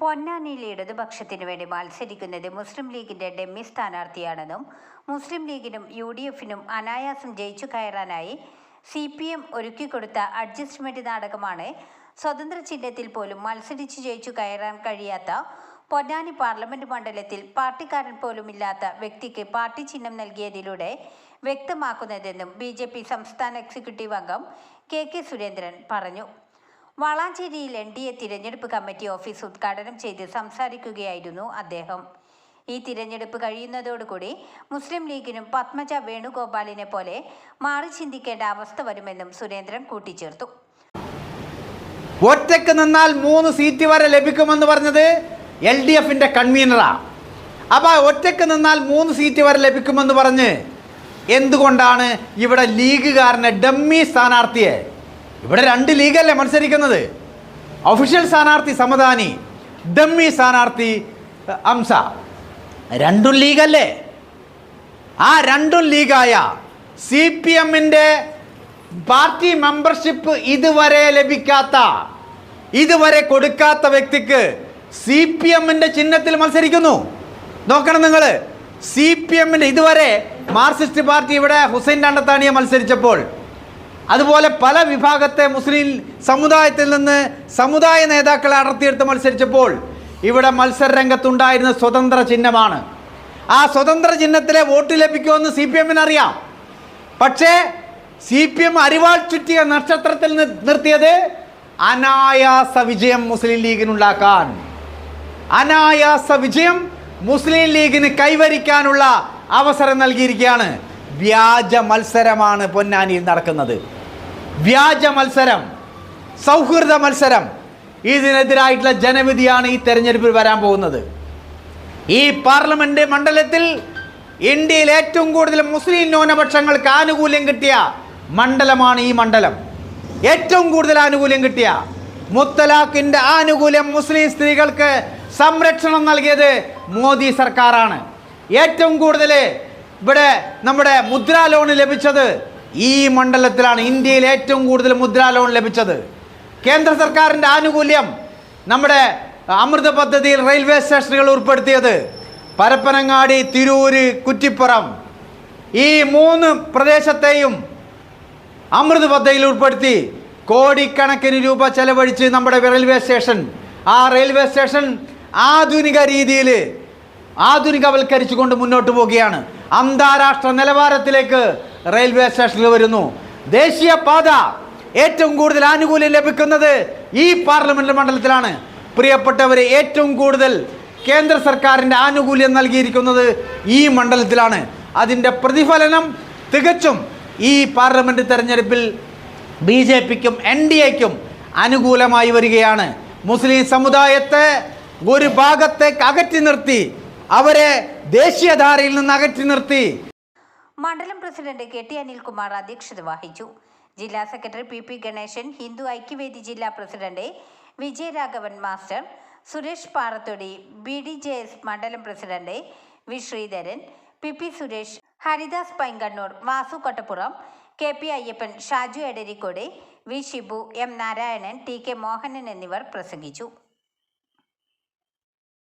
പൊന്നാനിയിൽ ഇടതുപക്ഷത്തിനു വേണ്ടി മത്സരിക്കുന്നത് മുസ്ലിം ലീഗിന്റെ ഡെമ്മി സ്ഥാനാർത്ഥിയാണെന്നും മുസ്ലിം ലീഗിനും യു ഡി എഫിനും അനായാസം ജയിച്ചു കയറാനായി സി പി എം ഒരുക്കിക്കൊടുത്ത അഡ്ജസ്റ്റ്മെന്റ് നാടകമാണ്. സ്വതന്ത്ര ചിഹ്നത്തിൽ പോലും മത്സരിച്ച് ജയിച്ചു കയറാൻ കഴിയാത്ത പൊന്നാനി പാർലമെന്റ് മണ്ഡലത്തിൽ പാർട്ടിക്കാരൻ പോലുമില്ലാത്ത വ്യക്തിക്ക് പാർട്ടി ചിഹ്നം നൽകിയതിലൂടെ വ്യക്തമാക്കുന്നതെന്നും ബി സംസ്ഥാന എക്സിക്യൂട്ടീവ് അംഗം കെ കെ സുരേന്ദ്രൻ പറഞ്ഞു. വളാഞ്ചേരിയിൽ എൻ ഡി എ തിരഞ്ഞെടുപ്പ് കമ്മിറ്റി ഓഫീസ് ഉദ്ഘാടനം ചെയ്ത് സംസാരിക്കുകയായിരുന്നു അദ്ദേഹം. ഈ തിരഞ്ഞെടുപ്പ് കഴിയുന്നതോടുകൂടി മുസ്ലിം ലീഗിനും പത്മജ വേണുഗോപാലിനെ പോലെ മാറി ചിന്തിക്കേണ്ട അവസ്ഥ വരുമെന്നും സുരേന്ദ്രൻ കൂട്ടിച്ചേർത്തു. ഒറ്റയ്ക്ക് നിന്നാൽ മൂന്ന് സീറ്റ് വരെ ലഭിക്കുമെന്ന് പറഞ്ഞത് എൽ ഡി എഫിന്റെ കൺവീനറാണ് അപ്പോൾ ഒറ്റയ്ക്ക് നിന്നാൽ മൂന്ന് സീറ്റ് വരെ ലഭിക്കുമെന്ന് പറഞ്ഞ് എന്തുകൊണ്ടാണ് ഇവിടെ ലീഗുകാരനെ ഡമ്മി സ്ഥാനാർത്ഥിയെ ഇവിടെ രണ്ട് ലീഗല്ലേ മത്സരിക്കുന്നത്? ഒഫീഷ്യൽ സ്ഥാനാർത്ഥി സമദാനി ഡമ്മി സ്ഥാനാർത്ഥി അംസ. രണ്ടും ലീഗല്ലേ? ആ രണ്ടും ലീഗായ സി പി എമ്മിന്റെ പാർട്ടി മെമ്പർഷിപ്പ് ഇതുവരെ ലഭിക്കാത്ത ഇതുവരെ കൊടുക്കാത്ത വ്യക്തിക്ക് സി പി എമ്മിന്റെ ചിഹ്നത്തിൽ മത്സരിക്കുന്നു. നോക്കണം നിങ്ങൾ സി പി എമ്മിന്റെ ഇതുവരെ മാർക്സിസ്റ്റ് പാർട്ടി ഇവിടെ ഹുസൈൻ രണ്ടത്താണിയെ മത്സരിച്ചപ്പോൾ അതുപോലെ പല വിഭാഗത്തെ മുസ്ലിം സമുദായത്തിൽ നിന്ന് സമുദായ നേതാക്കളെ അടർത്തിയെടുത്ത് മത്സരിച്ചപ്പോൾ ഇവിടെ മത്സര രംഗത്തുണ്ടായിരുന്ന സ്വതന്ത്ര ചിഹ്നമാണ്. ആ സ്വതന്ത്ര ചിഹ്നത്തിലെ വോട്ട് ലഭിക്കുമെന്ന് സി പി എമ്മിന് അറിയാം. പക്ഷേ സി പി എം അരിവാൾ ചുറ്റിയ നക്ഷത്രത്തിൽ നിർത്തിയത് അനായാസ വിജയം മുസ്ലിം ലീഗിനുണ്ടാക്കാൻ. അനായാസ വിജയം മുസ്ലിം ലീഗിന് കൈവരിക്കാനുള്ള അവസരം നൽകിയിരിക്കുകയാണ്. വ്യാജ മത്സരമാണ് പൊന്നാനിയിൽ നടക്കുന്നത്. വ്യാജ മത്സരം സൗഹൃദ മത്സരം. ഇതിനെതിരായിട്ടുള്ള ജനവിധിയാണ് ഈ തെരഞ്ഞെടുപ്പിൽ വരാൻ പോകുന്നത്. ഈ പാർലമെന്റ് മണ്ഡലത്തിൽ ഇന്ത്യയിൽ ഏറ്റവും കൂടുതൽ മുസ്ലിം ന്യൂനപക്ഷങ്ങൾക്ക് ആനുകൂല്യം കിട്ടിയ മണ്ഡലമാണ് ഈ മണ്ഡലം. ഏറ്റവും കൂടുതൽ ആനുകൂല്യം കിട്ടിയ മുത്തലാഖിന്റെ ആനുകൂല്യം മുസ്ലിം സ്ത്രീകൾക്ക് സംരക്ഷണം നൽകിയത് മോദി സർക്കാരാണ്. ഏറ്റവും കൂടുതൽ ഇവിടെ നമ്മുടെ മുദ്രാ ലോൺ ലഭിച്ചത് ഈ മണ്ഡലത്തിലാണ് ഇന്ത്യയിൽ ഏറ്റവും കൂടുതൽ മുദ്രാ ലോൺ ലഭിച്ചത്. കേന്ദ്ര സർക്കാരിന്റെ ആനുകൂല്യം നമ്മുടെ അമൃത പദ്ധതിയിൽ റെയിൽവേ സ്റ്റേഷനുകൾ ഉൾപ്പെടുത്തിയത്. പരപ്പനങ്ങാടി തിരൂര് കുറ്റിപ്പുറം. ഈ മൂന്ന് പ്രദേശത്തെയും അമൃത് പദ്ധതിയിൽ ഉൾപ്പെടുത്തി കോടിക്കണക്കിന് രൂപ ചെലവഴിച്ച് നമ്മുടെ റെയിൽവേ സ്റ്റേഷൻ. ആ റെയിൽവേ സ്റ്റേഷൻ ആധുനിക രീതിയിൽ ആധുനികവൽക്കരിച്ചുകൊണ്ട് മുന്നോട്ട് പോവുകയാണ്. അന്താരാഷ്ട്ര നിലവാരത്തിലേക്ക് റെയിൽവേ സ്റ്റേഷനിൽ വരുന്നു. ദേശീയ പാത ഏറ്റവും കൂടുതൽ ആനുകൂല്യം ലഭിക്കുന്നത് ഈ പാർലമെന്റ് മണ്ഡലത്തിലാണ്. പ്രിയപ്പെട്ടവരെ ഏറ്റവും കൂടുതൽ കേന്ദ്ര സർക്കാരിന്റെ ആനുകൂല്യം നൽകിയിരിക്കുന്നത് ഈ മണ്ഡലത്തിലാണ്. അതിന്റെ പ്രതിഫലനം തികച്ചും ഈ പാർലമെന്റ് തെരഞ്ഞെടുപ്പിൽ ബി ജെ പിക്കും എൻ ഡി എക്കും അനുകൂലമായി വരികയാണ്. മുസ്ലിം സമുദായത്തെ ഒരു ഭാഗത്തേക്ക് അകറ്റി നിർത്തി അവരെ ദേശീയധാരയിൽ നിന്ന് അകറ്റി നിർത്തി. മണ്ഡലം പ്രസിഡന്റ് കെ ടി അനിൽകുമാർ അധ്യക്ഷത വഹിച്ചു. ജില്ലാ secretary P P Ganeshan Hindu Aikyavedi ജില്ലാ president Vijayaraghavan master Suresh Parathodi B D J S മണ്ഡലം president V Sreedharan P P Suresh Haridas Painkannur Vasu Kottappuram K P Ayyappan Shaju Edarikode V Shibu M Narayanan T K Mohanan എന്നിവർ പ്രസംഗിച്ചു.